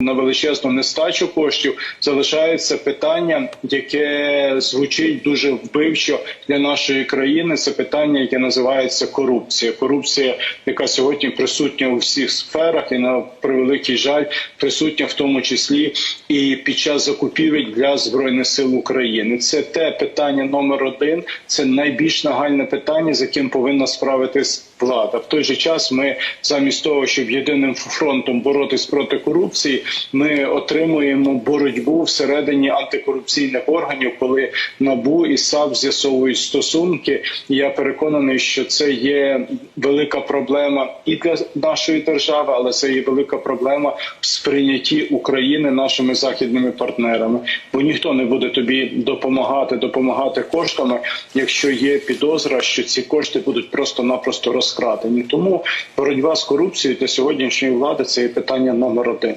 на величезну нестачу коштів залишається питання, яке звучить дуже вбивчо для нашої країни. Це питання, яке називається корупція. Корупція, яка сьогодні присутня у всіх сферах, і на превеликий жаль, присутня в тому числі і під час закупівель для збройних сил України. Це те питання номер один. Це найбільш нагальне питання, з яким повинна справитись влада. В той же час ми замість того, щоб єдиним фронтом боротись проти корупції, ми отримуємо боротьбу всередині антикорупційних органів, коли набу і САП з'ясовують стосунки. Я переконаний, що це є велика проблема і для нашої держави, але це є велика проблема в сприйнятті України нашими західними партнерами. Бо ніхто не буде тобі допомагати, допомагати коштами, якщо є підозра, що ці кошти будуть просто-напросто розкрадені. Тому боротьба з корупцією для сьогоднішньої влади це є питання номер один.